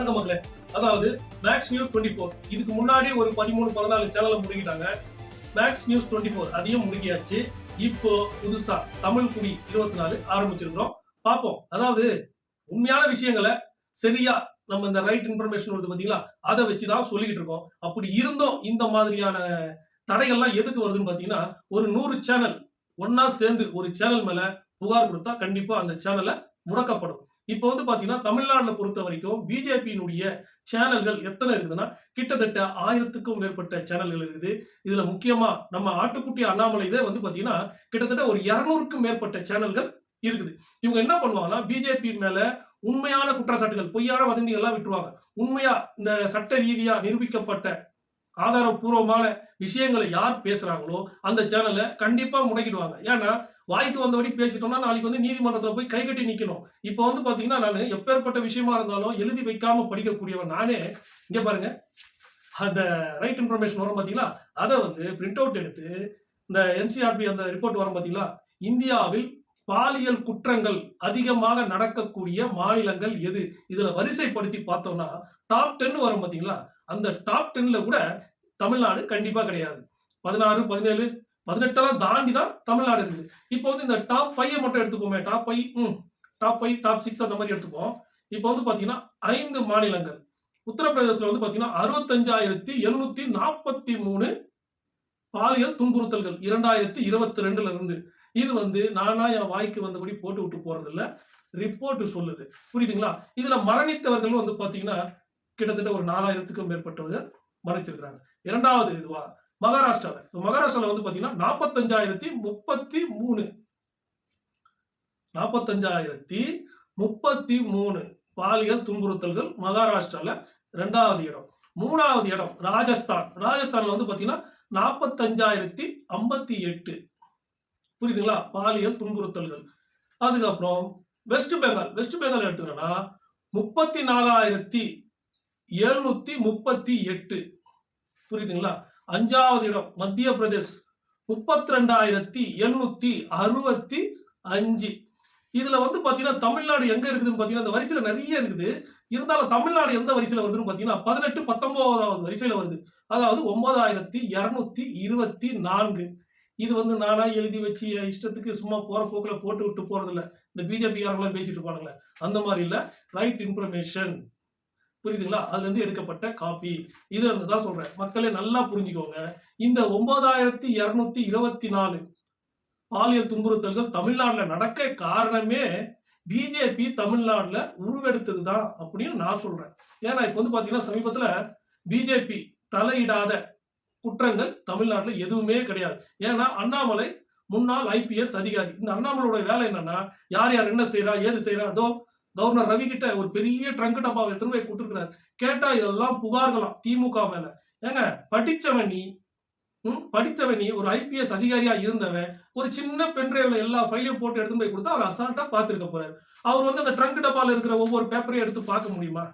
வணக்கம் மக்களே? அதாவது மேக்ஸ் நியூஸ் டுவெண்ட்டி ஃபோர் இதுக்கு முன்னாடி ஒரு பதிமூணு பதினாலு சேனலை முடிக்கிட்டாங்க. மேக்ஸ் நியூஸ் டுவெண்ட்டி ஃபோர் அதையும் முடிக்கியாச்சு. இப்போ புதுசா தமிழ் குடி இருபத்தி நாலு ஆரம்பிச்சிருக்கிறோம். பார்ப்போம். அதாவது உண்மையான விஷயங்களை சரியா நம்ம இந்த ரைட் இன்ஃபர்மேஷன் வருது பார்த்தீங்களா அதை வச்சு தான் சொல்லிக்கிட்டு இருக்கோம். அப்படி இருந்தும் இந்த மாதிரியான தடைகள்லாம் எதுக்கு வருதுன்னு பார்த்தீங்கன்னா ஒரு நூறு சேனல் ஒன்னா சேர்ந்து ஒரு சேனல் மேல புகார் கொடுத்தா கண்டிப்பா அந்த சேனலை முடக்கப்படும். இப்போ வந்து பாத்தீங்கன்னா தமிழ்நாட்டில் பொறுத்த வரைக்கும் பிஜேபியினுடைய சேனல்கள் எத்தனை இருக்குதுன்னா கிட்டத்தட்ட ஆயிரத்துக்கும் மேற்பட்ட சேனல்கள் இருக்குது. இதுல முக்கியமா நம்ம ஆட்டுக்குட்டி அண்ணாமலை இதே வந்து பாத்தீங்கன்னா கிட்டத்தட்ட ஒரு இருநூறுக்கும் மேற்பட்ட சேனல்கள் இருக்குது. இவங்க என்ன பண்ணுவாங்கன்னா பிஜேபி மேல உண்மையான குற்றச்சாட்டுகள் பொய்யான வதந்திகள்லாம் விட்டுருவாங்க. உண்மையா இந்த சட்ட ரீதியா நிரூபிக்கப்பட்ட ஆதாரபூர்வமான விஷயங்களை யார் பேசுறாங்களோ அந்த சேனலை கண்டிப்பா முடக்கிடுவாங்க. ஏன்னா வாய்க்கு வந்தபடி பேசிட்டோம்னா நாளைக்கு வந்து நீதிமன்றத்தில் போய் கை கட்டி இப்போ வந்து பார்த்தீங்கன்னா நான் எப்பேற்பட்ட விஷயமா இருந்தாலும் எழுதி வைக்காம படிக்கக்கூடியவன் நானே. இங்கே பாருங்க. அந்த ரைட் இன்ஃபர்மேஷன் வரும் பார்த்தீங்களா அதை வந்து பிரிண்ட் அவுட் எடுத்து இந்த என்சிஆர்பி அந்த ரிப்போர்ட் வரும் பார்த்தீங்களா இந்தியாவில் பாலியல் குற்றங்கள் அதிகமாக நடக்கக்கூடிய மாநிலங்கள் எது? இதில் வரிசைப்படுத்தி பார்த்தோம்னா டாப் டென் வரும் பார்த்தீங்களா அந்த டாப் டென்ல கூட தமிழ்நாடு கண்டிப்பாக கிடையாது. பதினாறு பதினேழு பதினெட்டெல்லாம் தாண்டி தான் தமிழ்நாடு இருக்குது இப்போ வந்து இந்த டாப் ஃபைவை மட்டும் எடுத்துக்கோமே. டாப் ஃபைவ் ம் டாப் ஃபைவ் டாப் சிக்ஸ் அந்த மாதிரி எடுத்துப்போம் இப்போ வந்து பார்த்தீங்கன்னா ஐந்து மாநிலங்கள். உத்தரப்பிரதேசத்தில் வந்து பார்த்தீங்கன்னா அறுபத்தஞ்சாயிரத்தி எழுநூத்தி நாற்பத்தி மூணு பாலியல் துன்புறுத்தல்கள் இரண்டாயிரத்தி இருபத்தி ரெண்டுல இருந்து இது வந்து நானா என் வாய்க்கு வந்தபடி போட்டு விட்டு போறதில்ல. ரிப்போர்ட் சொல்லுது. புரியுதுங்களா? இதுல மரணித்தவர்கள் வந்து பாத்தீங்கன்னா கிட்டத்தட்ட ஒரு நாலாயிரத்துக்கும் மேற்பட்டவர்கள் மறைச்சிருக்கிறாங்க இரண்டாவது இதுவா? மகாராஷ்டிராவில் மகாராஷ்டிராவில் வந்து பாத்தீங்கன்னா நாற்பத்தஞ்சாயிரத்தி முப்பத்தி மூணு. நாற்பத்தஞ்சாயிரத்தி முப்பத்தி மூணு பாலியல் துன்புறுத்தல்கள் மகாராஷ்டிரால ரெண்டாவது இடம். மூணாவது இடம் ராஜஸ்தான். ராஜஸ்தான்ல வந்து பாத்தீங்கன்னா நாற்பத்தஞ்சாயிரத்தி ஐம்பத்தி எட்டு. புரியுதுங்களா? பாலியல் துன்புறுத்தல்கள். அதுக்கப்புறம் வெஸ்ட் பெங்கால். வெஸ்ட் பெங்கால் எடுத்துக்கணும்னா முப்பத்தி நாலாயிரத்தி எழுநூத்தி முப்பத்தி எட்டு. புரியுதுங்களா? அஞ்சாவது இடம் மத்திய பிரதேஷ். முப்பத்தி ரெண்டாயிரத்தி எழுநூத்தி அறுபத்தி அஞ்சு. இதுல வந்து பாத்தீங்கன்னா தமிழ்நாடு எங்க இருக்குதுன்னு பாத்தீங்கன்னா அந்த வரிசையில நிறைய இருக்குது. இருந்தாலும் தமிழ்நாடு எந்த வரிசையில வருதுன்னு பாத்தீங்கன்னா பதினெட்டு பத்தொன்பதாவது வரிசையில வருது. அதாவது ஒன்பதாயிரத்தி இருநூத்தி இருபத்தி நான்கு. இது வந்து நானா எழுதி வச்சு என் இஷ்டத்துக்கு சும்மா போற போக்குல போட்டு விட்டு போறது இல்ல இந்த பிஜேபி காரங்களாம் பேசிட்டு போனாங்களே அந்த மாதிரி இல்ல. ரைட் இன்ஃபர்மேஷன் புரியுதுங்களா? அதுல இருந்து எடுக்கப்பட்ட காப்பி இது தான் சொல்றேன். மக்களே நல்லா புரிஞ்சுக்கோங்க. இந்த ஒன்பதாயிரத்தி இருநூத்தி இருபத்தி நாலு பாலியல் துன்புறுத்தல்கள் தமிழ்நாட்டில் நடக்க காரணமே பிஜேபி தமிழ்நாட்டில் உருவெடுத்தது தான் அப்படின்னு நான் சொல்றேன். ஏன்னா இப்போ வந்து பார்த்தீங்கன்னா சமீபத்துல பிஜேபி தலையிடாத குற்றங்கள் தமிழ்நாட்டுல எதுவுமே கிடையாது. ஏன்னா அண்ணாமலை முன்னாள் ஐபிஎஸ் அதிகாரி. இந்த அண்ணாமலையோட வேலை என்னன்னா யார் யார் என்ன செய்யறா ஏது செய்யறா அதோ கவர்னர் ரவி கிட்ட ஒரு பெரிய ட்ரங்க் டப்பாவை எடுத்துன்னு போய் கொடுத்துருக்கிறாரு. கேட்டா இதெல்லாம் புகார்களாம் திமுக மேல. ஏங்க படிச்சவன் நீ ம், படித்தவன் நீ ஒரு ஐபிஎஸ் அதிகாரியா இருந்தவன் ஒரு சின்ன பென்ட்ரைவ்ல எல்லா ஃபைலையும் போட்டு எடுத்துன்னு போய் கொடுத்தா அவர் அசால்ட்டா பார்த்துருக்க போறாரு. அவர் வந்து அந்த ட்ரங்க் டப்பால இருக்கிற ஒவ்வொரு பேப்பரையும் எடுத்து பார்க்க முடியுமா?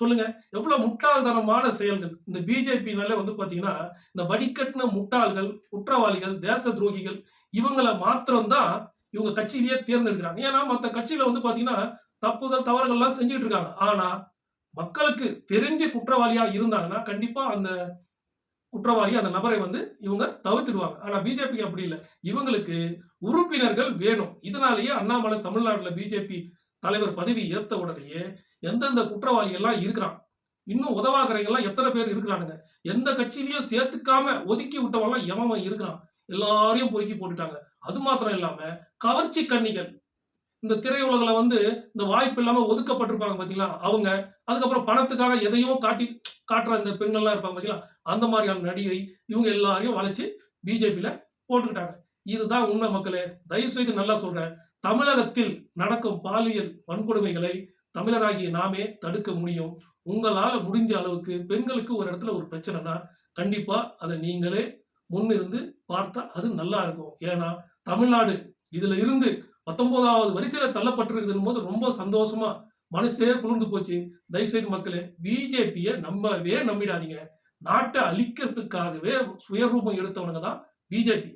சொல்லுங்க. எவ்வளவு முட்டாள்தனமான செயல்கள். இந்த பிஜேபினால வந்து பாத்தீங்கன்னா இந்த வடிகட்டின முட்டாள்கள் குற்றவாளிகள் தேச துரோகிகள் இவங்களை மாத்திரம்தான் இவங்க கட்சியிலேயே தேர்ந்தெடுக்கிறாங்க. ஏன்னா மற்ற கட்சியில வந்து பாத்தீங்கன்னா தப்புதல் தவறுகள்லாம் செஞ்சுட்டு இருக்காங்க ஆனா மக்களுக்கு தெரிஞ்சு குற்றவாளியா இருந்தாங்கன்னா கண்டிப்பா அந்த குற்றவாளி அந்த நபரை வந்து இவங்க தவிர்த்துடுவாங்க. ஆனா பிஜேபி அப்படி இல்லை. இவங்களுக்கு உறுப்பினர்கள் வேணும். இதனாலேயே அண்ணாமலை தமிழ்நாட்டில் பிஜேபி தலைவர் பதவி ஏத்த உடனேயே எந்தெந்த குற்றவாளி எல்லாம் இருக்கிறான்? இன்னும் உதவாகிறவங்கெல்லாம் எத்தனை பேர் இருக்கிறானுங்க? எந்த கட்சியிலையும் சேர்த்துக்காம ஒதுக்கி விட்டவெல்லாம் எவன் இருக்கிறான்? எல்லாரையும் பொறுக்கி போட்டுட்டாங்க. அது மாத்திரம் இல்லாம கவர்ச்சி கண்ணிகள் இந்த திரையுலகில் வந்து இந்த வாய்ப்பு இல்லாமல் ஒதுக்கப்பட்டிருப்பாங்க பார்த்தீங்களா அவங்க அதுக்கப்புறம் பணத்துக்காக எதையோ காட்டி காட்டுற இந்த பெண்கள்லாம் இருப்பாங்க பார்த்தீங்களா அந்த மாதிரியான நடிகை இவங்க எல்லாரையும் வளைச்சு பிஜேபியில் போட்டுக்கிட்டாங்க. இதுதான் உண்மை மக்களே. தயவு செய்து நல்லா சொல்கிறேன் தமிழகத்தில் நடக்கும் பாலியல் வன்கொடுமைகளை தமிழராகிய நாமே தடுக்க முடியும். உங்களால் முடிஞ்ச அளவுக்கு பெண்களுக்கு ஒரு இடத்துல ஒரு பிரச்சனைனா கண்டிப்பாக அதை நீங்களே முன்னிருந்து பார்த்தா அது நல்லா இருக்கும். ஏன்னா தமிழ்நாடு இதில் இருந்து பத்தொன்பதாவது வரிசையில் தள்ளப்பட்டிருக்குதுன்னு போது ரொம்ப சந்தோஷமா மனசே குளிர்ந்து போச்சு. தயவுசெய்து மக்களே பிஜேபியை நம்பவே நம்பிடாதீங்க. நாட்டை அழிக்கிறதுக்காகவே சுயரூபம் எடுத்தவனுங்க தான் பிஜேபி.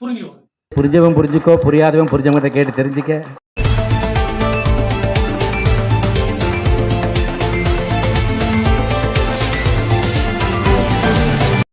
புரிஞ்சுக்கோங்க. புரிஞ்சவன் புரிஞ்சுக்கோ புரியாதவன் புரிஞ்சவங்கிட்ட கேட்டு தெரிஞ்சுக்க.